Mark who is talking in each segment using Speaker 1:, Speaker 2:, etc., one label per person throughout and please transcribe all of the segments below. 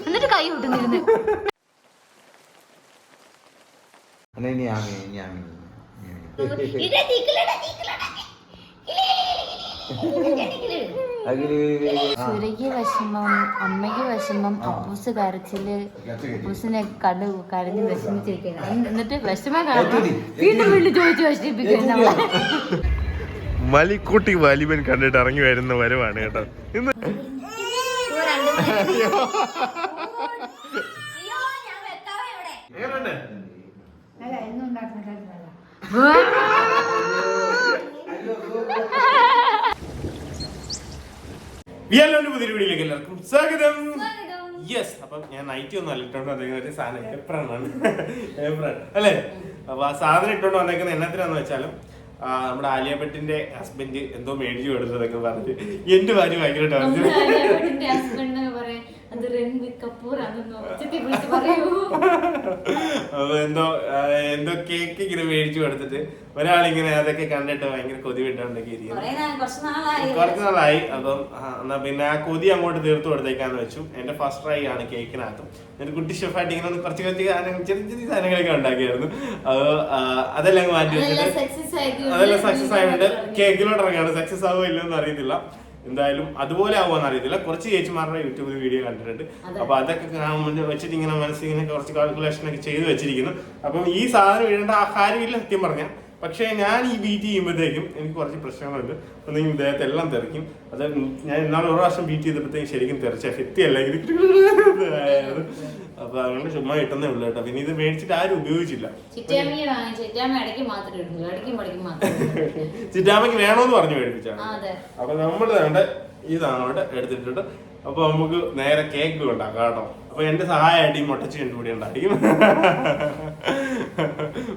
Speaker 1: എന്നിട്ട് കൈ
Speaker 2: ആ.
Speaker 1: സുരയ്ക്ക് വിഷമം അമ്മയ്ക്ക് വിഷമം അപ്പൂസ് കരച്ചിൽ അപ്പൂസിനെ കടു കരഞ്ഞ് വിഷമിച്ചിരിക്കണം എന്നിട്ട് വിഷമം വീണ്ടും വീണ്ടും ചോദിച്ചു വിഷമിപ്പിക്കുന്നു നമ്മളെ.
Speaker 3: മലിക്കുട്ടി വാലിബൻ കണ്ടിട്ട് ഇറങ്ങി വരുന്ന വരവാണ് കേട്ടോ. ഇന്ന് വിയാലോന്റെ പുതിയ വീഡിയോയിലേക്ക് എല്ലാവർക്കും സ്വാഗതം. യെസ് അപ്പം ഞാൻ നൈറ്റ് ഒന്നും അല്ല ഇട്ടോണ്ട് വന്നേക്കുന്ന ഒരു സാധനം ഏപ്രൺ ഏപ്രൺ അല്ലേ? അപ്പൊ ആ സാധനം ഇട്ടോണ്ട് വന്നേക്കുന്ന എന്നത്തിനാന്ന് വെച്ചാലും നമ്മുടെ ആലിയ ഭട്ടിന്റെ ഹസ്ബൻഡ് എന്തോ മേടിച്ചു കൊടുത്തതൊക്കെ പറഞ്ഞ് എന്റെ ഭാര്യ ഭയങ്കരമായിട്ട്
Speaker 1: അത് രൺബീർ കപൂർ ആണെന്ന് ഉച്ചത്തിൽ വിളിച്ച് പറയൂ.
Speaker 3: അപ്പൊ എന്തോ ആ, എന്തോ കേക്ക് ഇങ്ങനെ മേടിച്ചു കൊടുത്തിട്ട് ഒരാളിങ്ങനെ അതൊക്കെ കണ്ടിട്ട് ഭയങ്കര കൊതി വിട്ടുണ്ടെങ്കിൽ ഇരിക്കുന്നു.
Speaker 1: കുറേ നാൾ കുറച്ച് നാളായി.
Speaker 3: കുറച്ച് നാളായി. അപ്പം ആ, എന്നാ പിന്നെ ആ കൊതി അങ്ങോട്ട് തീർത്ത് കൊടുത്തേക്കാന്ന് വെച്ചു. എന്റെ ഫസ്റ്റ് ട്രൈ ആണ് കേക്കിനകത്തും എന്റെ കുട്ടി ഷെഫായിട്ട് ഇങ്ങനെ ഒന്ന് കുറച്ച് കുറച്ച് സാധനങ്ങൾ ചെറിയ ചെറിയ സാധനങ്ങളൊക്കെ ഉണ്ടാക്കിയായിരുന്നു. അത് ആ, അതെല്ലാം അങ്ങ് മാറ്റി വെച്ചിട്ട് അതെല്ലാം സക്സസ് ആയതുകൊണ്ട് കേക്കിലോട്ട് ഇറങ്ങാണ് സക്സസ് ആവുമോ ഇല്ലെന്ന് അറിയത്തില്ല. എന്തായാലും അതുപോലെ ആവുമെന്ന് അറിയത്തില്ല. കുറച്ച് ചേച്ചിമാരുടെ യൂട്യൂബിൽ വീഡിയോ കണ്ടിട്ടുണ്ട്. അപ്പൊ അതൊക്കെ കാണുമ്പോൾ വെച്ചിട്ട് ഇങ്ങനെ മനസ്സിൽ ഇങ്ങനെ കുറച്ച് കാൽക്കുലേഷൻ ഒക്കെ ചെയ്ത് വെച്ചിരിക്കുന്നു. അപ്പം ഈ സാധനം ഇടേണ്ട ആ കാര്യമില്ല സത്യം പറഞ്ഞ. പക്ഷേ ഞാൻ ഈ ബീറ്റ് ചെയ്യുമ്പോഴത്തേക്കും എനിക്ക് കുറച്ച് പ്രശ്നങ്ങളുണ്ട്. ഒന്നെങ്കിൽ ഇദ്ദേഹത്തെ എല്ലാം തെറിക്കും. അത് ഞാൻ ഇന്നാൾ ഒരു പ്രാവശ്യം ബീറ്റ് ചെയ്തപ്പോഴത്തേക്കും ശരിക്കും തെറിച്ച എത്തിയല്ല ഇത്. അപ്പൊ അതുകൊണ്ട് ചുമ്മാ കിട്ടുന്നേ ഉള്ളൂ കേട്ടോ. പിന്നെ ഇത് മേടിച്ചിട്ട് ആരും ഉപയോഗിച്ചില്ല. ചിറ്റാമ്മക്ക് വേണോന്ന് പറഞ്ഞു മേടിപ്പിച്ചാണ്. അപ്പൊ നമ്മൾ വേണ്ട ഇതാണ് അവിടെ എടുത്തിട്ടുണ്ട് അപ്പൊ നമുക്ക് നേരെ കേക്ക് ഉണ്ടാക്കാം കേട്ടോ. അപ്പൊ എന്റെ സഹായമായിട്ട് ഈ മുട്ടച്ചി എന്റെ കൂടി ഉണ്ടായിരിക്കും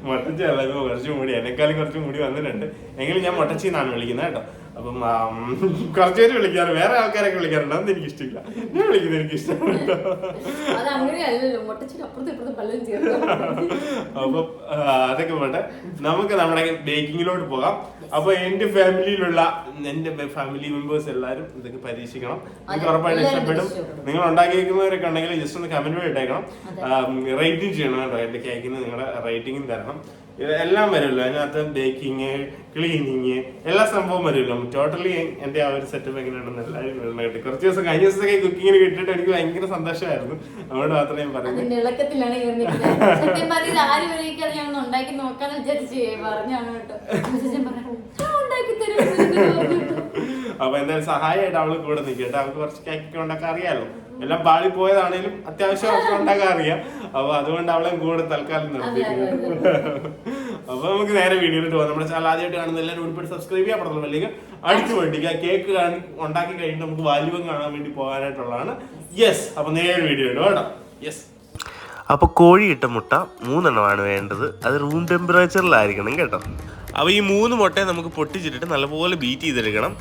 Speaker 3: മുട്ടച്ചി അല്ല ഇപ്പൊ കുറച്ചും കൂടി എന്നെക്കാളും കുറച്ചും കൂടി വന്നിട്ടുണ്ട്. എങ്കിലും ഞാൻ മുട്ടച്ചി എന്നാണ് വിളിക്കുന്നത് കേട്ടോ. അപ്പം കുറച്ചു പേര് വിളിക്കാറ് വേറെ ആൾക്കാരൊക്കെ വിളിക്കാറുണ്ട്. അതൊന്നും എനിക്ക് ഇഷ്ടമില്ല ഞാൻ വിളിക്കുന്നത് എനിക്ക് ഇഷ്ടമാണ് അപ്പൊ അതൊക്കെ പോട്ടെ. നമുക്ക് നമ്മുടെ ബേക്കിങ്ങിലോട്ട് പോകാം. അപ്പൊ എന്റെ ഫാമിലിയിലുള്ള എന്റെ ഫാമിലി മെമ്പേഴ്സ് എല്ലാവരും ഇതൊക്കെ പരീക്ഷിക്കണം. നിങ്ങൾക്ക് ഉറപ്പായിട്ട് ഇഷ്ടപ്പെടും. നിങ്ങൾ ഉണ്ടാക്കിയിരിക്കുന്നവരൊക്കെ ഉണ്ടെങ്കിൽ ജസ്റ്റ് ഒന്ന് കമന്റ് ഇട്ടേക്കണം. റേറ്റിംഗ് ചെയ്യണം കേട്ടോ എന്റെ കേക്കിന് നിങ്ങളുടെ റേറ്റിംഗും തരണം. എല്ലാം വരുമല്ലോ. അതിനകത്ത് ബേക്കിങ് ക്ലീനിങ് എല്ലാ സംഭവം വരുമല്ലോ. ടോട്ടലി എന്റെ ആ ഒരു സെറ്റപ്പ് എങ്ങനെയാണെന്ന് എല്ലാവരും വരണം കേട്ടോ. കുറച്ച് ദിവസം കഴിഞ്ഞ ദിവസമൊക്കെ കുക്കിങ്ങിന് കിട്ടിയിട്ട് എനിക്ക് ഭയങ്കര സന്തോഷമായിരുന്നു. അതുകൊണ്ട് മാത്രമേ ഞാൻ പറയുന്നത്
Speaker 1: ഉണ്ടാക്കി നോക്കാന്ന് വിചാരിച്ചു പറഞ്ഞാണ് കേട്ടോ. പറഞ്ഞു ഉണ്ടാക്കി തരും.
Speaker 3: അപ്പൊ എന്തായാലും സഹായമായിട്ട് അവൾ കൂടെ നിൽക്കട്ടെ അവൾക്ക് കുറച്ച് കേക്കൊക്കെ ഉണ്ടാക്കാൻ അറിയാലോ. എല്ലാം പാളി പോയതാണേലും അത്യാവശ്യം അവൾക്ക് ഉണ്ടാക്കാൻ അറിയാം. അപ്പൊ അതുകൊണ്ട് അവളെ കൂടെ തൽക്കാലം നിർത്തി. അപ്പൊ നമുക്ക് നേരെ വീഡിയോയിലോട്ട് പോകാം. നമ്മുടെ ചാനൽ ആദ്യമായിട്ട് കാണുന്ന എല്ലാവരും ഉൾപ്പെടെ സബ്സ്ക്രൈബ് ചെയ്യാൻ പറ്റുന്ന അല്ലെങ്കിൽ അടിച്ചു പൊട്ടിക്കുക കേക്ക് ഉണ്ടാക്കി കഴിഞ്ഞിട്ട് നമുക്ക് വാല്യൂവും കാണാൻ വേണ്ടി പോകാനായിട്ടുള്ളതാണ്. യെസ് അപ്പൊ നേരെ വീഡിയോ ഇടും കേട്ടോ. യെസ്
Speaker 4: അപ്പോൾ കോഴിയിട്ട മുട്ട മൂന്നെണ്ണമാണ് വേണ്ടത്. അത് റൂം ടെമ്പറേച്ചറിലായിരിക്കണം കേട്ടോ.
Speaker 3: അപ്പോൾ ഈ മൂന്ന് മുട്ടയെ നമുക്ക് പൊട്ടിച്ചിട്ടിട്ട് നല്ലപോലെ ബീറ്റ് ചെയ്തെടുക്കണം.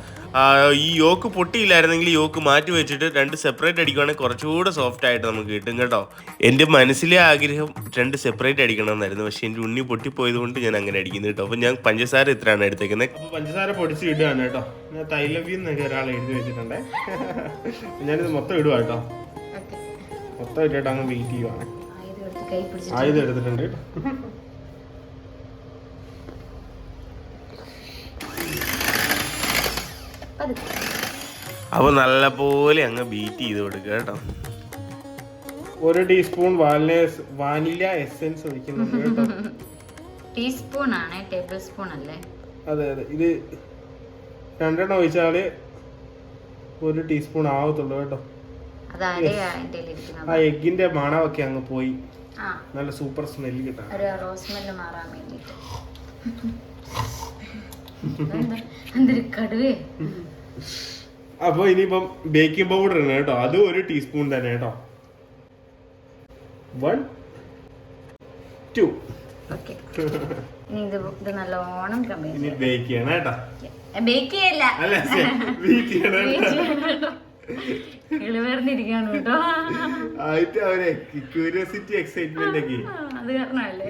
Speaker 3: ഈ യോക്ക് പൊട്ടിയില്ലായിരുന്നെങ്കിൽ യോക്ക് മാറ്റി വെച്ചിട്ട് രണ്ട് സെപ്പറേറ്റ് അടിക്കുവാണെങ്കിൽ കുറച്ചുകൂടെ സോഫ്റ്റ് ആയിട്ട് നമുക്ക് കിട്ടും കേട്ടോ. എന്റെ മനസ്സിലെ ആഗ്രഹം രണ്ട് സെപ്പറേറ്റ് അടിക്കണം എന്നായിരുന്നു പക്ഷേ എന്റെ ഉണ്ണി പൊട്ടിപ്പോയത് കൊണ്ട് ഞാൻ അങ്ങനെ അടിക്കുന്നു കേട്ടോ. അപ്പോൾ ഞാൻ പഞ്ചസാര ഇത്രയാണ് എടുത്തേക്കുന്നത്. അപ്പോൾ പഞ്ചസാര പൊടിച്ച് ഇടുകയാണ് കേട്ടോ. ഞാൻ തൈലവ്യം എന്നൊക്കെ ഒരാൾ എഴുതി വെച്ചിട്ടുണ്ടേ. ഞാനിത് മൊത്തം ഇടുക കേട്ടോ. മൊത്തം ഇട്ടിട്ട് അങ്ങ് വെയിറ്റ് ചെയ്യുവാണ്.
Speaker 1: കൈ പിടിച്ചിട്ട്
Speaker 3: ആയുധം എടുത്തിട്ടുണ്ട്.
Speaker 4: അപ്പോൾ നല്ലപോലെ അങ്ങ് ബീറ്റ് ചെയ്ത് കൊടുക്കുക കേട്ടോ.
Speaker 3: ഒരു ടീസ്പൂൺ വാനില എസെൻസ് ഒഴിക്കുന്നുണ്ട് കേട്ടോ.
Speaker 1: ടീസ്പൂൺ ആണ് ടേബിൾ സ്പൂൺ അല്ലേ?
Speaker 3: അതെ അതെ. ഇത് രണ്ടെണ്ണം ഒഴിച്ചാൽ ഒരു ടീസ്പൂൺ ആവത്തുള്ളൂ കേട്ടോ. ആ
Speaker 1: എഗിന്റെ
Speaker 3: എഗ്ഗിന്റെ മണമൊക്കെ അങ്ങ് പോയി. നല്ല സൂപ്പർ സ്മെല്ല് കിട്ടാൻ.
Speaker 1: ഒരു റോസ്മെല്ല് മാറാൻ വേണ്ടിട്ട് എന്തൊരു കടുവേ.
Speaker 3: അപ്പൊ ഇനിയിപ്പം ബേക്കിംഗ് പൗഡർ ആണ് കേട്ടോ. അത് ഒരു ടീസ്പൂൺ തന്നെ കേട്ടോ. വൺ ടു
Speaker 1: ഓക്കെ ഇനി ഇത് ഇത് നല്ലോണം
Speaker 3: ഇനി ബേക്ക് ചെയ്യണം കേട്ടോ.
Speaker 1: ബേക്ക് ചെയ്യല്ല.
Speaker 3: അല്ല ബേക്ക് ചെയ്യണം.
Speaker 1: കിളിവേർന്നിരിക്കാണ് കേട്ടോ.
Speaker 3: ആയിട്ട് അവരെ ക്യൂരിയോസിറ്റി എക്സൈറ്റ്മെന്റ് ഒക്കെ.
Speaker 1: ആ, അത്
Speaker 3: കാരണല്ലേ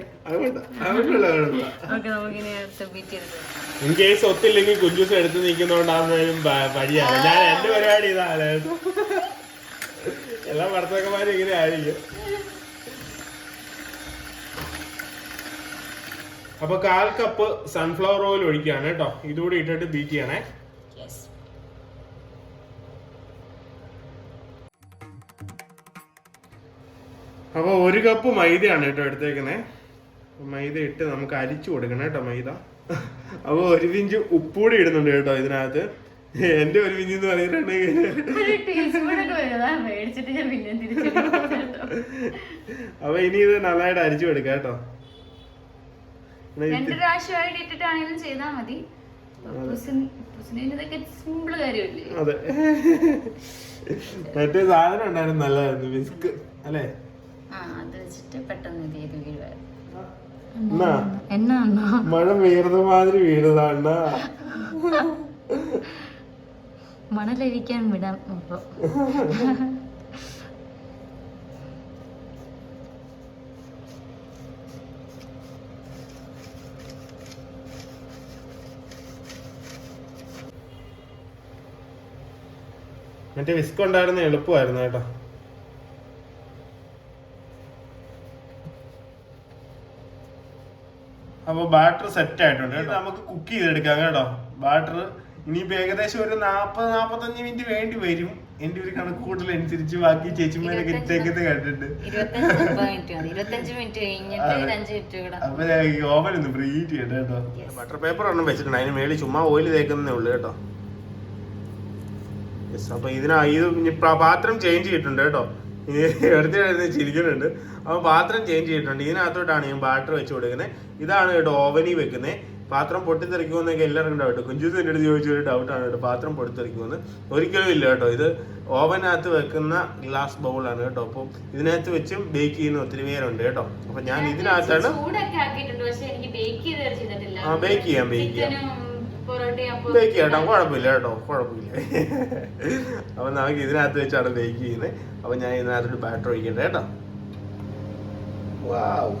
Speaker 1: ഓക്കെ നമുക്കിനി അടുത്ത് ബീറ്റ് ചെയ്ത്
Speaker 3: ഇൻ കേസ് ഒത്തില്ലെങ്കിൽ കുഞ്ചൂസ് എടുത്ത് നിൽക്കുന്നോണ്ടാണെന്നാലും പഴിയാണ് ഞാൻ എന്റെ പരിപാടി ഇതാണ്. എല്ലാ ഭർത്താക്കന്മാരും ഇങ്ങനെ ആയിരിക്കും. അപ്പൊ കാൽ കപ്പ് സൺഫ്ലവർ ഓയിൽ ഒഴിക്കുകയാണ് കേട്ടോ. ഇതുകൂടി ഇട്ടിട്ട് ബീറ്റ് ചെയ്യണേ. അപ്പൊ ഒരു കപ്പ് മൈദയാണ് കേട്ടോ എടുത്തേക്കണേ മൈദ ഇട്ട് നമുക്ക് അരിച്ചു കൊടുക്കണം കേട്ടോ മൈദ. അപ്പൊ ഒരു പിഞ്ച് ഉപ്പൂടി ഇടുന്നുണ്ട് കേട്ടോ ഇതിനകത്ത്. എന്റെ ഒരു പിഞ്ച് എന്ന് പറയുന്നുണ്ടെങ്കിൽ അപ്പൊ ഇനി ഇത് നന്നായിട്ട് അരിച്ചു കൊടുക്കാം കേട്ടോ.
Speaker 1: രണ്ട് പ്രാവശ്യമായിട്ട് ഇട്ടിട്ടാണെങ്കിലും ചെയ്താൽ മതി.
Speaker 3: മറ്റേ സാധനം ഉണ്ടായിരുന്നു നല്ലതായിരുന്നു. വിസ്ക് അല്ലേ?
Speaker 1: ആ അത് വെച്ചിട്ട് പെട്ടെന്ന് ഇത് ചെയ്ത് വീഴുവായിരുന്നു.
Speaker 3: എന്നാ?
Speaker 1: എന്നാ അണ്ണാ?
Speaker 3: മഴ വീഴുന്ന മാതിരി വീഴുതാണ്ട
Speaker 1: മണലഴിക്കാൻ വിടാം അപ്പൊ.
Speaker 3: മറ്റേ വിസ്ക് ഉണ്ടായിരുന്ന എളുപ്പമായിരുന്നു കേട്ടോ. അപ്പൊ ബാറ്റർ സെറ്റ് ആയിട്ടുണ്ട്. കേട്ടോ നമുക്ക് കുക്ക് ചെയ്തെടുക്കാം കേട്ടോ. ബാറ്റർ ഇനിയിപ്പോ ഏകദേശം ഒരു നാപ്പത് നാപ്പത്തഞ്ച് മിനിറ്റ് വേണ്ടി വരും. എന്റെ ഒരു കണക്ക് കൂട്ടൽ അനുസരിച്ച് ബാക്കി ചേച്ചിമാരൊക്കെ ഇട്ടേക്കത്ത് കണ്ടിട്ട് അപ്പൊ ഞാൻ ഓവൻ ഒന്ന് പ്രീറ്റ് ചെയ്യട്ടെ കേട്ടോ. ബട്ടർ പേപ്പർ ഒന്നും വെച്ചിട്ടുണ്ട്. അതിന് മേളിൽ ചുമ്മാ ഓയിൽ തേക്കുന്നേ ഉള്ളു കേട്ടോ. അപ്പൊ ഇതിനാ ഇത് പാത്രം ചേഞ്ച് ചെയ്തിട്ടുണ്ട് കേട്ടോ. എടുത്ത് എഴുതി ചിരിക്കുന്നുണ്ട്. അപ്പൊ പാത്രം ചേഞ്ച് ചെയ്തിട്ടുണ്ട്. ഇതിനകത്തോട്ടാണ് ഞാൻ ബാറ്റർ വെച്ച് കൊടുക്കുന്നത്. ഇതാണ് കേട്ടോ ഓവനി വെക്കുന്നത് പാത്രം പൊട്ടിത്തെറിക്കുമെന്നൊക്കെ എല്ലാവർക്കും ഡൗട്ട് കുഞ്ചുസ് എന്റെ അടുത്ത് ചോദിച്ചൊരു ഡൗട്ടാണ് കേട്ടോ. പാത്രം പൊട്ടിത്തെറിക്കുമെന്ന്. ഒരിക്കലും ഇല്ല കേട്ടോ. ഇത് ഓവനകത്ത് വെക്കുന്ന ഗ്ലാസ് ബൗളാണ് കേട്ടോ. അപ്പോൾ ഇതിനകത്ത് വെച്ചും ബേക്ക് ചെയ്യുന്ന ഒത്തിരി പേരുണ്ട് കേട്ടോ. അപ്പൊ ഞാൻ ഇതിനകത്താണ് ആ ബേക്ക് ചെയ്യാം, ബേക്ക് ചെയ്യാം. ബേക്ക് ചെയ്യട്ടോ കുഴപ്പമില്ല കേട്ടോ. കുഴപ്പമില്ല. അപ്പൊ നമുക്ക് ഇതിനകത്ത് വെച്ചാണ് ബേക്ക് ചെയ്യുന്നത്. അപ്പൊ ഞാൻ ഇതിനകത്തോട്ട് ബാറ്റർ ഒഴിക്കട്ടെ കേട്ടോ. വാവ്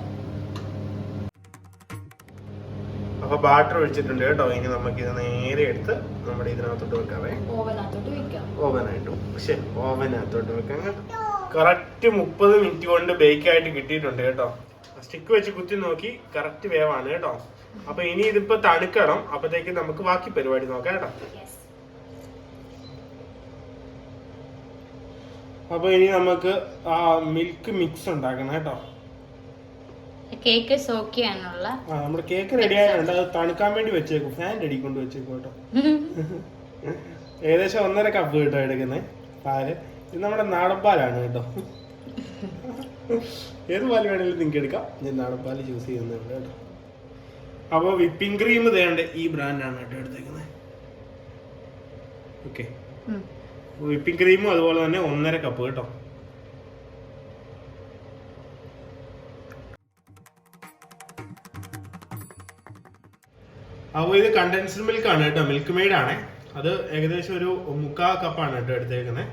Speaker 3: അപ്പൊ ബാറ്റർ ഒഴിച്ചിട്ടുണ്ട് കേട്ടോ. ഇനി നമുക്ക് ഇത് നേരെ എടുത്ത് നമ്മുടെ ഇതിനകത്തോട്ട് വെക്കാവേ. ഓവനായിട്ട് പക്ഷെ ഓവനകത്തോട്ട് വെക്കാം കേട്ടോ. കറക്റ്റ് മുപ്പത് മിനിറ്റ് കൊണ്ട് ബേക്ക് ആയിട്ട് കിട്ടിയിട്ടുണ്ട് കേട്ടോ. സ്റ്റിക്ക് വെച്ച് കുത്തി നോക്കി കറക്റ്റ് വേവാണ് കേട്ടോ. അപ്പൊ ഇനി ഇതിപ്പോ തണുക്കണം അപ്പത്തേക്ക് നമുക്ക് ബാക്കി പരിപാടി നോക്കാം കേട്ടോ. അപ്പൊ ഇനി നമുക്ക് ആ മിൽക്ക് മിക്സ് ഉണ്ടാക്കണം കേട്ടോ.
Speaker 1: കേക്ക് സോക്ക് ചെയ്യാനുള്ള
Speaker 3: ആ നമ്മുടെ കേക്ക് റെഡി ആയതുകൊണ്ട് അത് തണുക്കാൻ വേണ്ടി വെച്ചേക്കും. ഫാൻ റെഡി കൊണ്ട് വെച്ചേക്കും കേട്ടോ. ഏകദേശം ഒന്നര കപ്പ് കേട്ടോ എടുക്കുന്നത് പാൽ. ഇത് നമ്മുടെ നാടൻ പാലാണ് കേട്ടോ. ഏത് പാൽ വേണമെങ്കിലും നിങ്ങൾക്ക് എടുക്കാം. ഞാൻ നാടൻ പാൽ ചൂസ് ചെയ്യുന്നുണ്ട് കേട്ടോ. അപ്പോൾ വിപ്പിംഗ് ക്രീം തേണ്ട ഈ ബ്രാൻഡാണ് കേട്ടോ എടുത്തേക്കുന്നത്. ഓക്കെ. വിപ്പിംഗ് ക്രീമും അതുപോലെ തന്നെ ഒന്നര കപ്പ് കേട്ടോ. അപ്പോൾ ഇത് കണ്ടൻസ്ഡ് മിൽക്ക് ആണ് കേട്ടോ. മിൽക്ക് മെയ്ഡ് ആണ്. അത് ഏകദേശം ഒരു മുക്കാ കപ്പാണ് കേട്ടോ എടുത്തേക്കുന്നത്.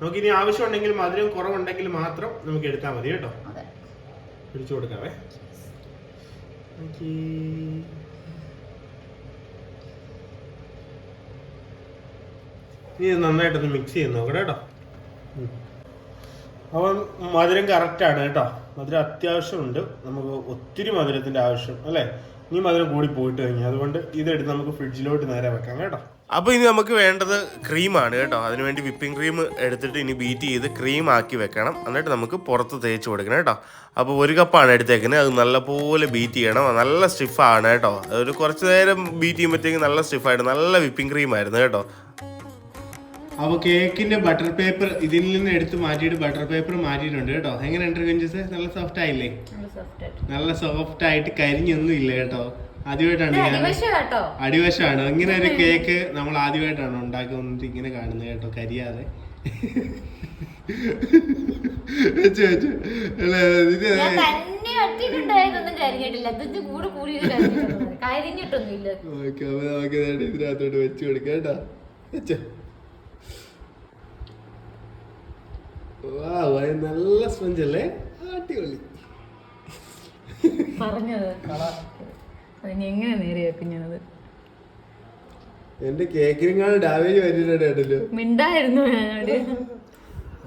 Speaker 3: നമുക്ക് ഇനി ആവശ്യമുണ്ടെങ്കിൽ മധുരം കുറവുണ്ടെങ്കിൽ മാത്രം നമുക്ക് എടുത്താൽ മതി കേട്ടോ. പിടിച്ചു കൊടുക്കാവേ. Okay. ഇനി ഇത് നന്നായിട്ടൊന്ന് മിക്സ് ചെയ്ത് നോക്കണം കേട്ടോ. അപ്പം മധുരം കറക്റ്റാണ് കേട്ടോ. മധുരം അത്യാവശ്യമുണ്ട്. നമുക്ക് ഒത്തിരി മധുരത്തിന്റെ ആവശ്യം അല്ലേ? ഇനി മധുരം കൂടി പോയിട്ട് കഴിഞ്ഞു. അതുകൊണ്ട് ഇതെടുത്ത് നമുക്ക് ഫ്രിഡ്ജിലോട്ട് നേരെ വെക്കാം കേട്ടോ.
Speaker 4: അപ്പോൾ ഇനി നമുക്ക് വേണ്ടത് ക്രീമാണ് കേട്ടോ. അതിനുവേണ്ടി വിപ്പിംഗ് ക്രീം എടുത്തിട്ട് ഇനി ബീറ്റ് ചെയ്ത് ക്രീം ആക്കി വെക്കണം. എന്നിട്ട് നമുക്ക് പുറത്ത് തേച്ച് കൊടുക്കണം കേട്ടോ. അപ്പോൾ ഒരു കപ്പാണ് എടുത്തേക്കുന്നത്. അത് നല്ലപോലെ ബീറ്റ് ചെയ്യണം. നല്ല സ്റ്റിഫാണ് കേട്ടോ. ഒരു കുറച്ച് നേരം ബീറ്റ് ചെയ്യുമ്പോഴത്തേക്ക് നല്ല സ്റ്റിഫായിട്ട് നല്ല വിപ്പിംഗ് ക്രീം ആയിരുന്നു കേട്ടോ.
Speaker 3: അപ്പോൾ കേക്കിന്റെ ബട്ടർ പേപ്പർ ഇതിൽ നിന്ന് എടുത്ത് മാറ്റിയിട്ട് ബട്ടർ പേപ്പർ മാറ്റിയിട്ടുണ്ട് കേട്ടോ. എങ്ങനെ എങ്ങനെയുണ്ട് കഞ്ചസ് നല്ല സോഫ്റ്റ് ആയില്ലേ.
Speaker 1: നല്ല
Speaker 3: സോഫ്റ്റ് ആയിട്ട് കരിഞ്ഞൊന്നും ഇല്ല കേട്ടോ. ആദ്യമായിട്ടാണ് അടിവശമാണ്. ഇങ്ങനെ ഒരു കേക്ക് നമ്മൾ ആദ്യമായിട്ടാണ് ഉണ്ടാക്കുന്നത് ഇങ്ങനെ കാണുന്നത് കേട്ടോ കരിയാതെ വെച്ച് വെച്ച്. അല്ല,
Speaker 1: ഞാൻ തന്നെ ഒറ്റയ്ക്കുണ്ടായതൊന്നും കരിഞ്ഞിട്ടില്ല. ഇത് കൂടെ കൂടി കരിഞ്ഞിട്ടൊന്നുമില്ല.
Speaker 3: ഓക്കെ അപ്പൊ ഇതിനകത്തോട്ട് വെച്ചു കൊടുക്കാം കേട്ടോ. നല്ല സ്പഞ്ച് അല്ലേ? അടിപൊളി.
Speaker 1: പറഞ്ഞത്. അതിന് എങ്ങനെ നേരെയാക്കും ഞാനത്?
Speaker 3: എന്റെ കേക്കിനെക്കാൾ ഡാമേജ് വരുന്നുണ്ട് കേട്ടല്ലോ
Speaker 1: മിണ്ടായിരുന്നു ഞാനോട്.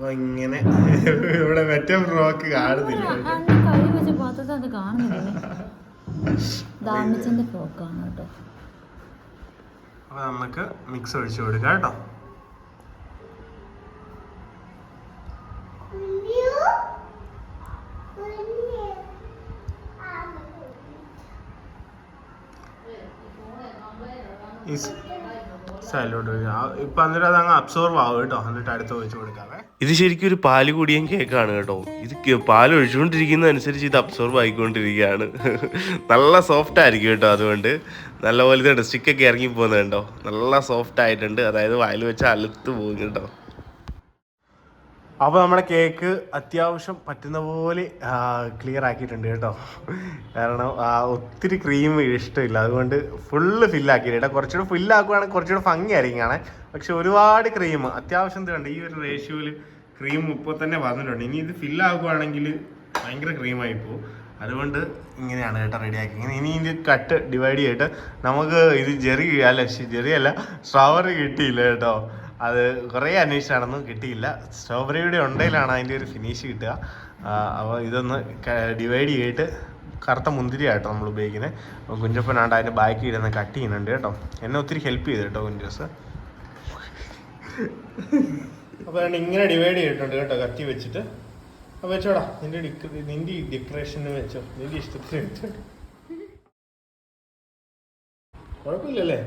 Speaker 3: ഇവിടെ മറ്റേ ഫ്രോക്ക് കാണുന്നില്ല.
Speaker 1: വെച്ച പാത്രത്തിൽ അത് കാണുന്നില്ലേ. ദാമിച്ചന്റെ ഫ്രോക്കാണ് കേട്ടോ.
Speaker 3: അപ്പൊ നമുക്ക് മിക്സ് ഒഴിച്ചു കൊടുക്കാം കേട്ടോ. അന്നേരം
Speaker 4: ഇത് ശരിക്കും ഒരു പാൽ കൂടിയും കേക്കാണ് കേട്ടോ. ഇത് പാൽ ഒഴിച്ചുകൊണ്ടിരിക്കുന്ന അനുസരിച്ച് ഇത് അബ്സോർബ് ആയിക്കൊണ്ടിരിക്കുകയാണ്. നല്ല സോഫ്റ്റ് ആയിരിക്കും കേട്ടോ അതുകൊണ്ട്. നല്ലപോലെ ഇതുണ്ട് സ്റ്റിക്കൊക്കെ ഇറങ്ങി പോകുന്നുണ്ടോ നല്ല സോഫ്റ്റ് ആയിട്ടുണ്ട്. അതായത് വായിൽ വെച്ച് അലുത്ത് പോകും കേട്ടോ.
Speaker 3: അപ്പോൾ നമ്മുടെ കേക്ക് അത്യാവശ്യം പറ്റുന്ന പോലെ ക്ലിയർ ആക്കിയിട്ടുണ്ട് കേട്ടോ. കാരണം ഒത്തിരി ക്രീം ഇഷ്ടമില്ല. അതുകൊണ്ട് ഫുള്ള് ഫില്ലാക്കിയിട്ടുണ്ട് കുറച്ചുകൂടെ ഫില്ലാക്കുവാണെങ്കിൽ കുറച്ചുകൂടെ ഭംഗിയായിരിക്കും കാണാൻ. പക്ഷെ ഒരുപാട് ക്രീം അത്യാവശ്യം കണ്ട് ഈ ഒരു റേഷ്യോയിൽ ക്രീം ഇപ്പോൾ തന്നെ വന്നിട്ടുണ്ട്. ഇനി ഇത് ഫില്ലാക്കുവാണെങ്കിൽ ഭയങ്കര ക്രീമായി പോകും. അതുകൊണ്ട് ഇങ്ങനെയാണ് കേട്ടോ റെഡിയാക്കി ഇനി ഇത് കട്ട് ഡിവൈഡ് ചെയ്തിട്ട് നമുക്ക് ഇത് ജെറി അല്ല ജെറി അല്ല കിട്ടിയില്ല കേട്ടോ. അത് കുറേ അന്വേഷിച്ചാണെന്ന് കിട്ടിയില്ല. സ്ട്രോബെറിയുടെ ഉണ്ടയിലാണ് അതിന്റെ ഒരു ഫിനിഷ് കിട്ടുക. അപ്പോൾ ഇതൊന്ന് ഡിവൈഡ് ചെയ്തിട്ട് കറുത്ത മുന്തിരിയാട്ടോ നമ്മൾ ഉപയോഗിക്കുന്നത്. അപ്പോൾ കുഞ്ചപ്പനാണ്ട് അതിന്റെ ബാക്കി ഇരുന്ന് കട്ട് ചെയ്യുന്നുണ്ട് കേട്ടോ. എന്നെ ഒത്തിരി ഹെൽപ്പ് ചെയ്തു കേട്ടോ കുഞ്ചോസ് അപ്പോൾ ഇങ്ങനെ ഡിവൈഡ് ചെയ്തിട്ടുണ്ട് കേട്ടോ കട്ടി വെച്ചിട്ട്. അപ്പോൾ വെച്ചോടാ നിന്റെ നിന്റെ ഡിപ്രഷന് വെച്ചോ. നിന്റെ ഇഷ്ടത്തിന് വെച്ചോ കുഴപ്പമില്ലല്ലേ?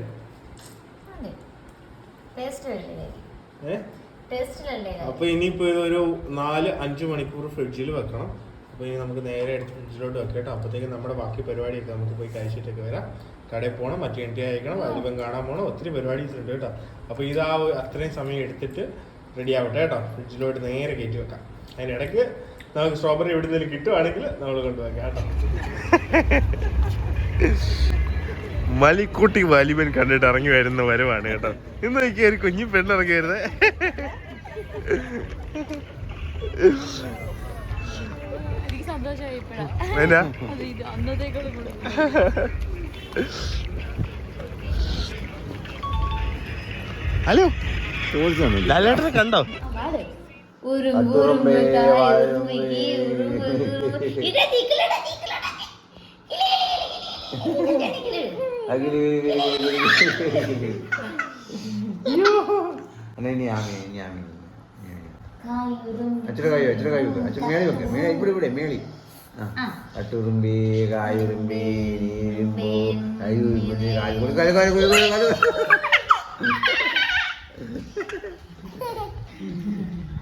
Speaker 3: അപ്പൊ ഇനിയിപ്പോ ഇതൊരു നാല് അഞ്ച് മണിക്കൂർ ഫ്രിഡ്ജിൽ വെക്കണം. അപ്പൊ ഇനി നമുക്ക് നേരെ എടുത്ത് ഫ്രിഡ്ജിലോട്ട് വെക്കട്ടെ അപ്പത്തേക്കും നമ്മുടെ ബാക്കി പരിപാടിയൊക്കെ നമുക്ക് പോയി കഴിച്ചിട്ടൊക്കെ വരാം. കടയിൽ പോകണം മറ്റേ എന്റെ അയക്കണം അതിപ്പം കാണാൻ പോകണം ഒത്തിരി പരിപാടീസ് ഉണ്ട് കേട്ടോ. അപ്പൊ ഇത് ആ അത്രയും സമയം എടുത്തിട്ട് റെഡി ആവട്ടെ കേട്ടോ. ഫ്രിഡ്ജിലോട്ട് നേരെ കയറ്റി വെക്കാം. അതിനിടയ്ക്ക് നമുക്ക് സ്ട്രോബെറി എവിടെ നിന്നെങ്കിലും കിട്ടുവാണെങ്കിൽ നമ്മൾ കൊണ്ടുവെക്കാം കേട്ടോ.
Speaker 4: മലിക്കുട്ടി വാലിബൻ കണ്ടിട്ട് ഇറങ്ങി വരുന്ന വരവാണ് കേട്ടോ ഇന്ന് ഒരു കുഞ്ഞു പെണ്ണിറങ്ങി വരുന്നത് എന്നാ ഹലോ ലാലേട്ടനെ കണ്ടോ.
Speaker 1: ഇടാ, തീക്കിലിടാ, തീക്കിലിടാ. ഇടാ, തീക്കിലിട്.
Speaker 2: ഇനി ആമി ഇനി ആമി
Speaker 1: കായ ഉറുമ്പ്.
Speaker 2: അച്ഛന്റെ കൈ അച്ഛന്റെ കൈ വെക്കുക അച്ഛൻ മേളി വെക്കുക മേളി ഇവിടെ ഇവിടെ മേളി. കട്ടുറുമ്പി കായുറുമ്പി നീരുമ്പു കായുകുളി കായ കായ കുളി കുളി കായ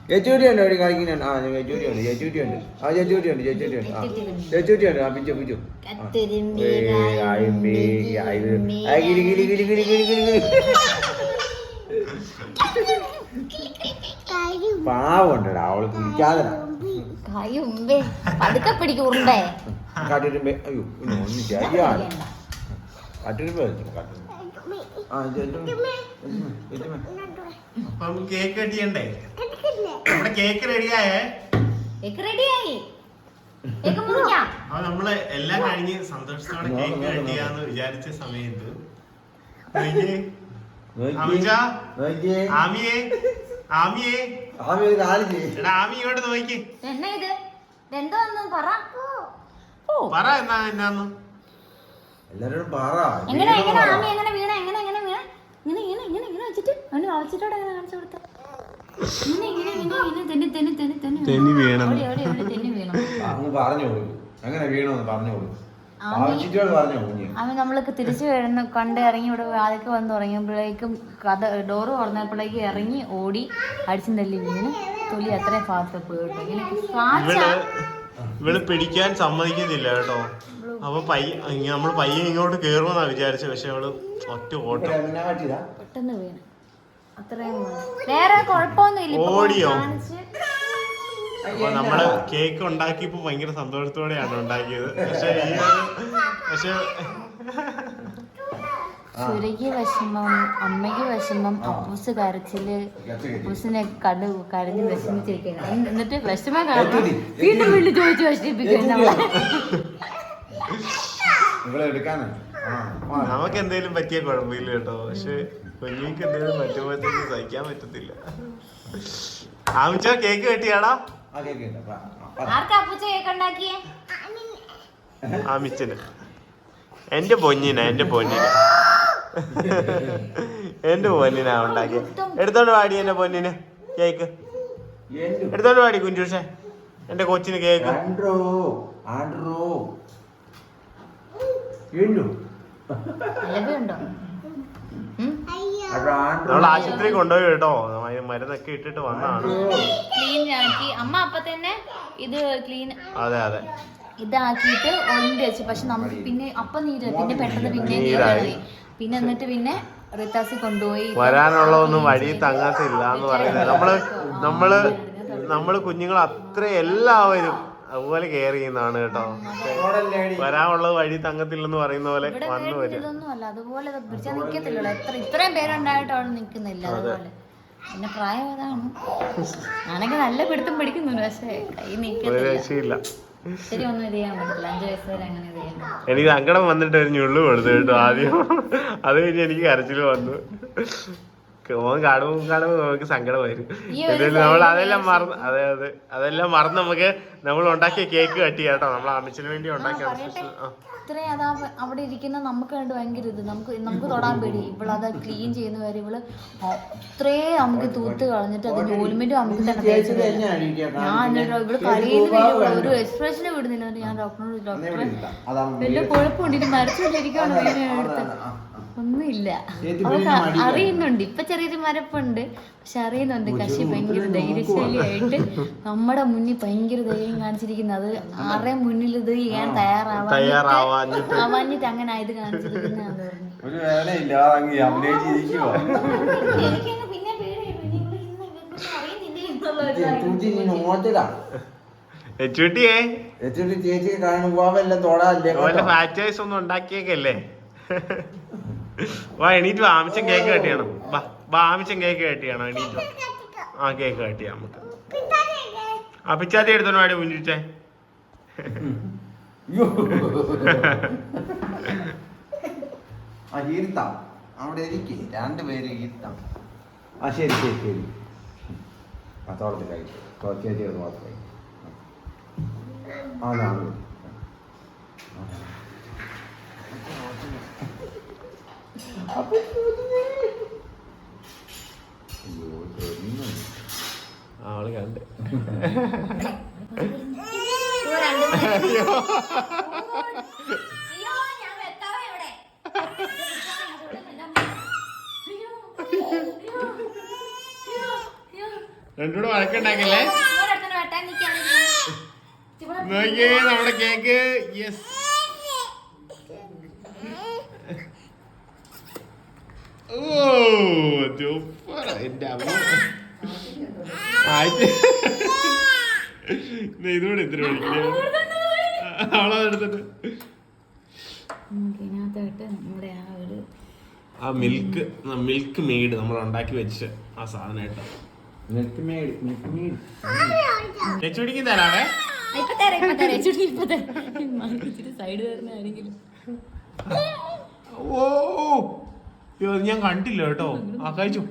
Speaker 2: ചേച്ചൂട്ടി ഉണ്ട് അവിടെ കാണിക്കുന്ന ആ ചേച്ചൂട്ടി ഉണ്ട് ചേച്ചൂട്ടി ഉണ്ട് ആ ചേച്ചൂട്ടി ഉണ്ട് ചേച്ചൂട്ടി ഉണ്ട് ആ ചേച്ചൂട്ടി ഉണ്ട് ആ പിച്ചു പിച്ചു പാവണ്ടടാ
Speaker 1: അവൾ കുടിക്കാതെ പതുക്കെ പിടിക്കും ഉറുമ്പേ
Speaker 2: കാട്ടുരുമ്പേ അയ്യോ ഒന്നും ശരിയാണ് കാട്ടുരുമ്പേ ആ ചേച്ചൂമ്മേ
Speaker 3: അപ്പൊ നമുക്ക് കേക്ക് കട്ടിയണ്ടേ നമ്മുടെ കേക്ക് റെഡിയായേ
Speaker 1: കേക്ക് റെഡിയായി കേക്ക് മുറിക്കാം.
Speaker 3: അപ്പൊ നമ്മൾ എല്ലാം കഴിഞ്ഞ് സന്തോഷത്തോടെ കേക്ക് കട്ടിയാന്ന് വിചാരിച്ച സമയത്ത് ആമിയെ. ആമിയെ. എടാ ആമി ഇങ്ങോട്ട് നോക്കി
Speaker 1: എന്നാ ഇത്? ഇതെന്തോന്ന് പറ. ഓ
Speaker 3: പറ എന്നാ എന്നാന്ന്.
Speaker 2: എല്ലാരോടും പറ.
Speaker 1: എങ്ങനെ എങ്ങനെ. ആമി എങ്ങനെ വീണ ഇങ്ങനെ ഇങ്ങനെ ഇങ്ങനെ ഇങ്ങനെ വെച്ചിട്ട് അവന് വളച്ചിട്ടോടെ അങ്ങനെ കാണിച്ചു കൊടുത്ത? ഇങ്ങനെ ഇങ്ങനെ ഇങ്ങനെ ഇങ്ങനെ തെന്നി തെന്നി തെന്നി തെന്നി
Speaker 3: തെന്നി വീണം.
Speaker 1: ഓടി ഓടി ഓടി തെന്നി വീണു.
Speaker 2: പറഞ്ഞു കൊടുക്കും. എങ്ങനെ വീണോന്ന് പറഞ്ഞു കൊടുക്കും.
Speaker 1: ആമി-
Speaker 2: പറഞ്ഞു കുഞ്ഞ്
Speaker 1: അവൻ നമ്മളൊക്കെ തിരിച്ചു വരുന്ന. കണ്ട് ഇറങ്ങി ഇവിടെ വാതിക്ക് വന്ന് തുടങ്ങിയപ്പോഴേക്കും കഥ ഡോറ് തുറന്നപ്പോഴേക്കും ഇറങ്ങി ഓടി അടിച്ചും തല്ലി വീണ്. തൊലി അത്രയും ഭാഗത്ത് പോയിട്ടു
Speaker 3: ഇവൾ ഇവൾ പിടിക്കാൻ സമ്മതിക്കുന്നില്ല കേട്ടോ. അപ്പൊ പയ്യ നമ്മൾ പയ്യെ ഇങ്ങോട്ട് കേറുമെന്നാ വിചാരിച്ചത് പക്ഷെ അവൾ ഒറ്റ ഓട്ടം.
Speaker 1: പെട്ടെന്ന് വീണ്. അത്രയും. വേറെ കുഴപ്പമൊന്നുമില്ല. ഇപ്പൊ
Speaker 3: ഓടിയോ?
Speaker 1: കാണിച്ച്.
Speaker 3: അപ്പൊ നമ്മൾ കേക്ക് ഉണ്ടാക്കിയപ്പോ ഭയങ്കര സന്തോഷത്തോടെയാണ് ഉണ്ടാക്കിയത്. പക്ഷെ ഈ ഒരു പക്ഷെ
Speaker 1: സുരയ്ക്ക് വിഷമം അമ്മയ്ക്ക് വിഷമം അപ്പൂസ് കരച്ചിൽ അപ്പൂസിനെ കണ്ട് കരഞ്ഞ് വിഷമിച്ചിരിക്കണം എന്നിട്ട് വിഷമം കാരണം വീണ്ടും വീണ്ടും ചോദിച്ച് വിഷമിപ്പിക്കുകയാണ് നമ്മളെ.
Speaker 2: ഇവിടെ എടുക്കാനാ? ആ ആ.
Speaker 3: നമുക്ക് എന്തേലും പറ്റിയ കുഴപ്പമില്ല കേട്ടോ. പക്ഷെ കുഞ്ഞിക്ക് എന്തേലും പറ്റുമ്പോഴത്തേക്ക് സഹിക്കാൻ പറ്റത്തില്ല. ആമിച്ചോ കേക്ക് കെട്ടിയാടാ ആമിച്ചന്. എന്റെ പൊന്നിന എന്റെ പൊന്നിന. എന്റെ പൊന്നിനാ ഉണ്ടാക്കിയ. എടുത്തോണ്ട് വാടി എന്റെ പൊന്നിന് കേക്ക്? എടുത്തോണ്ട് വാടി കുഞ്ചൂഷേ. എന്റെ കൊച്ചിന് കേക്ക്
Speaker 2: ആൻഡ്രോ ആൻഡ്രോ.
Speaker 3: നമ്മൾ ആശുപത്രി കൊണ്ടുപോയി കേട്ടോ മരുന്നൊക്കെ ഇട്ടിട്ട് വന്നാണ്.
Speaker 1: ക്ലീൻ ആക്കി. അമ്മ അപ്പൊ തന്നെ ഇത് ക്ലീൻ
Speaker 3: അതെ അതെ.
Speaker 1: ഇതാക്കിയിട്ട് ഒളിമ്പി വെച്ചു. പക്ഷെ നമുക്ക് പിന്നെ അപ്പൊ നീര് പിന്നെ പെട്ടെന്ന് പിന്നെ.
Speaker 3: നീരായി.
Speaker 1: പിന്നെ എന്നിട്ട് പിന്നെ റിത്താസി കൊണ്ടുപോയി.
Speaker 3: വരാനുള്ളതൊന്നും വഴി തങ്ങത്തില്ല എന്ന് പറയുന്നത്. നമ്മൾ നമ്മൾ നമ്മൾ കുഞ്ഞുങ്ങൾ അത്ര എല്ലാവരും അതുപോലെ കെയർ ചെയ്യുന്നതാണ് കേട്ടോ. വരാനുള്ളത് വഴി തങ്ങത്തില്ലെന്ന് പറയുന്ന പോലെ വന്നു വരും
Speaker 1: അതുപോലെ ഇത് പിടിച്ചാൽ നിക്കത്തില്ലല്ലോ. എത്ര ഇത്രയും പേരുണ്ടായിട്ട് അവിടെ നിൽക്കുന്നില്ല അതുപോലെ. പിന്നെ പ്രായം അതാണ് ഞാനൊക്കെ നല്ല പിടുത്തം പിടിക്കുന്നുണ്ട് പക്ഷേ കൈ
Speaker 3: എനിക്ക് സങ്കടം വന്നിട്ട് ഒരു ഞുള്ളു കൊടുത്തു കേട്ടോ ആദ്യം. അത് കഴിഞ്ഞ് എനിക്ക് കരച്ചിൽ വന്നു. ഓൻ കാണുമ്പോൾ കാണുമ്പോൾ നമുക്ക് സങ്കടം വരും നമ്മൾ അതെല്ലാം
Speaker 1: വേറെ
Speaker 3: മറന്ന് അതെ അതെ. അതെല്ലാം മറന്ന് നമുക്ക് നമ്മൾ ഉണ്ടാക്കിയ കേക്ക് കട്ടി കേട്ടോ. നമ്മൾ അമ്മച്ചിന് വേണ്ടി ഉണ്ടാക്കിയ
Speaker 1: ഇത്രയും അതാ അവിടെ ഇരിക്കുന്ന നമുക്ക് കണ്ട് ഭയങ്കര ഇത്. നമുക്ക് നമുക്ക് തൊടാൻ പേടി. ഇവളത് ക്ലീൻ ചെയ്യുന്ന വരെ ഇവൾ അത്രയും നമുക്ക് തൂത്ത് കളഞ്ഞിട്ട് അതിന്റെ ഓൽമെന്റും നമുക്ക് തന്നെ തേച്ച് തരും. ഞാൻ ഇവൾ കരയുന്ന ഒരു എക്സ്പ്രഷന് വിടുന്നില്ല ഞാൻ ഡോക്ടറിനോട് ഡോക്ടറെ വലിയ കുഴപ്പമുണ്ട് ഇനി മരച്ചുകൊണ്ടിരിക്കുകയാണ് വീടിനെ എടുത്ത്. ഒന്നുമില്ല. അറിയുന്നുണ്ട്. ഇപ്പൊ ചെറിയൊരു മരപ്പുണ്ട് പക്ഷെ അറിയുന്നുണ്ട്. കശി ഭയങ്കര ധൈര്യശാലിയായിട്ട് നമ്മുടെ മുന്നിൽ ഭയങ്കര ധൈര്യം കാണിച്ചിരിക്കുന്നത് അത് ആരെ മുന്നിൽ ഇത് ചെയ്യാൻ
Speaker 3: തയ്യാറാവാഞ്ഞിട്ട്
Speaker 1: അങ്ങനെ ആയത്
Speaker 2: ഓട്ടതാ ചേച്ചി കാണുമ്പോ എല്ലാം തൊടാല്ലേ
Speaker 3: ഫാക്ടേഴ്സ് ഒന്നും ഉണ്ടാക്കിയേക്കല്ലേ? വാ എണീറ്റ് വാ ആമിച്ചൻ കേക്ക് കട്ടിയണം വാ വാ ആമിച്ചൻ കേക്ക് കട്ട് ചെയ്യണം എണീറ്റ് വാ. ആ കേക്ക് കട്ട് ചെയ്യാം നമുക്ക്. ആ പിച്ചാത്തി എടുത്തോണ്ട് വാടി
Speaker 2: മുഞ്ചിച്ചേ ഇരുത്താം അവിടെ ഇരിക്കേ. രണ്ടുപേര് ഇരുത്താം ആ ശരി ശരി ശരി. ആ തോളത്തിൽ കൈ ചേച്ചി അത് മാത്രം കൈ ആ നാളെ അയ്യോ ചെറിയ
Speaker 3: ആൾ കണ്ട്.
Speaker 1: അയ്യോ.
Speaker 3: രണ്ടൂടെ വഴക്കുണ്ടാക്കല്ലേ നോക്കിയേ നമ്മുടെ കേക്ക് യെസ് ഓ സൂപ്പർ എന്റെ അമ്മ. ഇതുകൂടെ ഇത്തിരി ഒഴിക്കണേ അവളതെടുത്തിട്ട്
Speaker 1: നമുക്ക് ഇതിനകത്തായിട്ട് നമ്മുടെ ആ ഒരു
Speaker 3: ആ മിൽക്ക് മിൽക്ക് മെയ്ഡ് നമ്മൾ ഉണ്ടാക്കി വെച്ച് ആ സാധനം കേട്ടോ
Speaker 2: മിൽക്ക് മെയ്ഡ് മിൽക്ക് മെയ്ഡ്
Speaker 3: ലച്ചുടിക്ക് തരാവേ.
Speaker 1: ഇപ്പൊ തരാം ഇപ്പൊ തരാം. ചുട്ടി ഇപ്പൊ തരാം. സൈഡ് വരുന്ന ആരെങ്കിലും
Speaker 3: ഓ ഞാൻ കണ്ടില്ല കേട്ടോ. ആ കഴിച്ചു.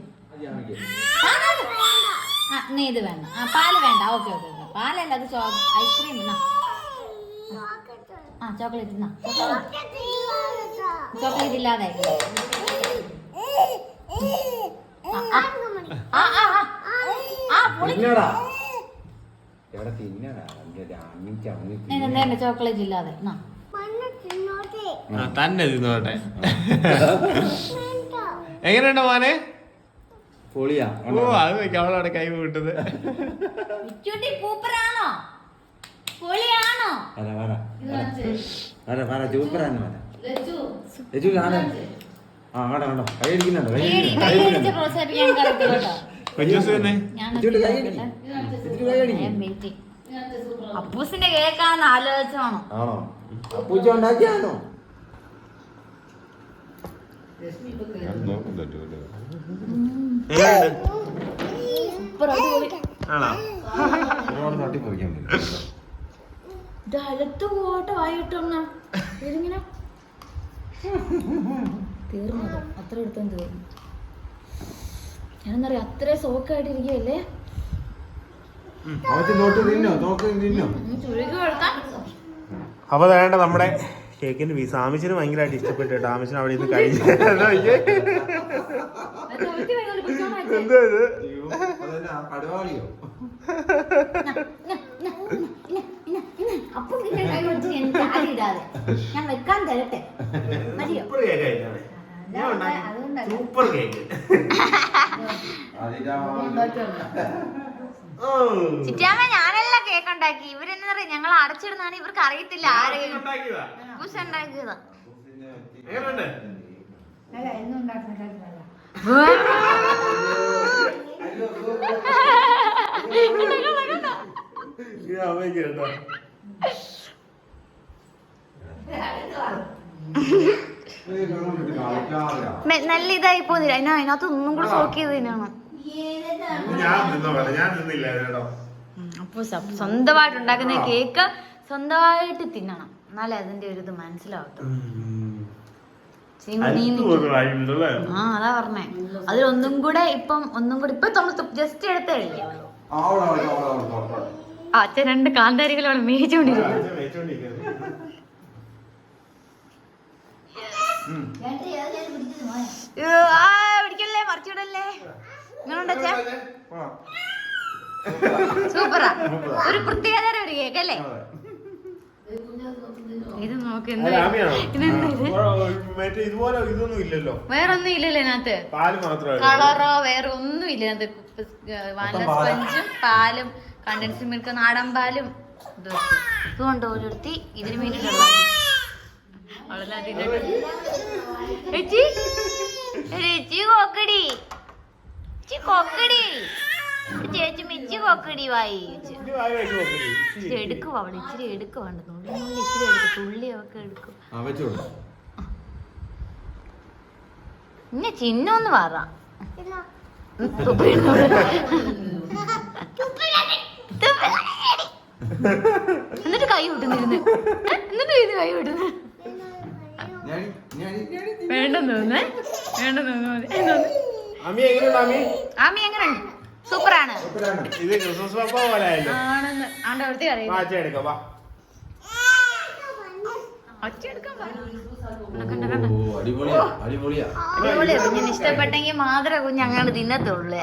Speaker 1: ഇത് വേണ്ട. ആ പാൽ വേണ്ട. Okay okay okay. പാലല്ല അത് ഐസ്ക്രീം എന്നാ ആ ചോക്ലേറ്റ് എന്നാ ചോക്ലേറ്റ് ഇല്ലാതെ. ചോക്ലേറ്റ്
Speaker 3: തന്നെ തിന്നോട്ടെ. എങ്ങനെയുണ്ട് മോനെ?
Speaker 2: പൊളിയാ.
Speaker 3: ഓ അത് വെക്കാം അവളവിടെ കൈ വിട്ടത്
Speaker 1: ഇച്ചൂട്ടി പൂപ്പറാണോ? പൊളിയാണോ?
Speaker 2: വര വര. വര. വര സൂപ്പറാണ് വര. ലജു ആണ് ആ കണ്ടോ കണ്ടോ കൈ അടിക്കുന്നുണ്ടോ കൈ
Speaker 1: കൈയടി,
Speaker 2: അടിക്കുന്നുണ്ടോ? കൈ
Speaker 1: കൈയടിച്ച്
Speaker 2: അടിക്കുന്നുണ്ടോ?
Speaker 1: പ്രോത്സാഹിപ്പിക്കാൻ കറക്റ്റ് പോട്ടെ വായിട്ടൊന്ന ഇതിങ്ങനെ തീർന്നത് അത്ര എടുത്തും തീർന്നു. ഞാനെന്നറിയാം
Speaker 2: തിന്നോ?
Speaker 1: ചുരുക്കി കൊടുക്കാൻ
Speaker 3: അപ്പൊ വേണ്ട നമ്മുടെ കേക്കിന്റെ പീസ് ആമിച്ചിന് ഭയങ്കരമായിട്ട് ഇഷ്ടപ്പെട്ടു കേട്ടോ. ആമിച്ചിന് അവിടെ നിന്ന് കഴിഞ്ഞു എന്താ ഇത്?
Speaker 1: ഞാൻ വെക്കാൻ തരട്ടെ. മതിയോ?
Speaker 3: സൂപ്പർ കേക്ക്
Speaker 1: ചിറ്റാമ്മ ഞാനല്ല കേക്ക് ഉണ്ടാക്കി. ഇവരെന്നെ പറയും ഞങ്ങൾ അടച്ചിടുന്നാണ് ഇവർക്ക് അറിയത്തില്ല ആരെയും.
Speaker 3: ഉണ്ടാക്കിയതാ.
Speaker 1: നല്ല ഇതായി പോന്നില്ല. അതിനാ അതിനകത്ത് ഒന്നും കൂടെ സോക്ക് ചെയ്ത്
Speaker 3: ഞാൻ ഞാൻ നിന്നില്ല കേട്ടോ.
Speaker 1: അപ്പൊ സ്വന്തമായിട്ട് ഉണ്ടാക്കുന്ന കേക്ക് സ്വന്തമായിട്ട് തിന്നണം. എന്നാലേ അതിന്റെ ഒരു ഇത് മനസ്സിലാവത്തുള്ളൂ. ആ അതാ പറഞ്ഞേ. അതിലൊന്നും കൂടെ ഇപ്പം ഒന്നും കൂടെ ഇപ്പൊ നമ്മൾ ജസ്റ്റ് എടുത്തേ ആ, അച്ഛൻ രണ്ട് കാന്താരികളോട് മേയിച്ചോണ്ടിരിക്കും
Speaker 3: അച്ഛൻ വെച്ചോണ്ടിരിക്കുന്നു.
Speaker 1: ആ സൂപ്പറാ. ഒരു പ്രത്യേകതര ഒരു കേക്ക് അല്ലേ? ഇത് നോക്ക്
Speaker 3: ഇതുപോലെ ഇതൊന്നും ഇല്ലല്ലോ.
Speaker 1: വേറൊന്നും ഇല്ലല്ലോ ഇതിനകത്ത്. കളറോ വേറെ ഒന്നും ഇല്ല ഇതിനകത്ത്. വാനില സ്പഞ്ചും പാലും കണ്ടൻസ് മിൽക്ക് നാടൻ പാലും ഇതുകൊണ്ട് ഓരോരുത്തി ഇതിന് വേണ്ടിയിട്ടുള്ള ചേച്ചി ചേച്ചി കൊക്കടി. ചേച്ചി കൊക്കടി. ചേച്ചി മിച്ചി കൊക്കടി വായി.
Speaker 3: എടുക്കും അവൾ.
Speaker 1: ഇച്ചിരി എടുക്കുവാണ് ഇച്ചിരി. എടുക്കുവാ നുള്ളി നുള്ളി ഇച്ചിരി എടുക്കും തുള്ളി ഒക്കെ എടുക്കും പിന്നെ ചിഹ്നൊന്ന് പറ. എന്നിട്ട് കൈ വിട്ടുന്നിരുന്ന് എന്നിട്ട് ഇത് കൈ വിട്ടുന്നു വേണ്ടെന്ന് തോന്നുന്നേ. വേണ്ടെന്ന് തോന്നുന്നു.
Speaker 3: അമ്മി എങ്ങനെയുണ്ട് അമ്മി
Speaker 1: ആമി എങ്ങനെയുണ്ട്? സൂപ്പറാണ്.
Speaker 2: സൂപ്പറാണ്.
Speaker 3: ഇത് ക്രിസ്മസ് പപ്പ പോലെ ആയല്ലോ?
Speaker 1: ആണെന്ന്. ആണ്ട് അവിടുത്തെ
Speaker 3: വാ,
Speaker 1: അറിയാം
Speaker 3: അച്ഛൻ എടുക്കാം വാ.
Speaker 1: ഒച്ച എടുക്കാൻ
Speaker 2: ഓ, അടിപൊളിയാ അടിപൊളിയാ.
Speaker 1: അടിപൊളി കുഞ്ഞിന് ഇഷ്ടപ്പെട്ടെങ്കിൽ മാത്രമേ കുഞ്ഞ് അങ്ങനെ തിന്നത്തുള്ളൂ.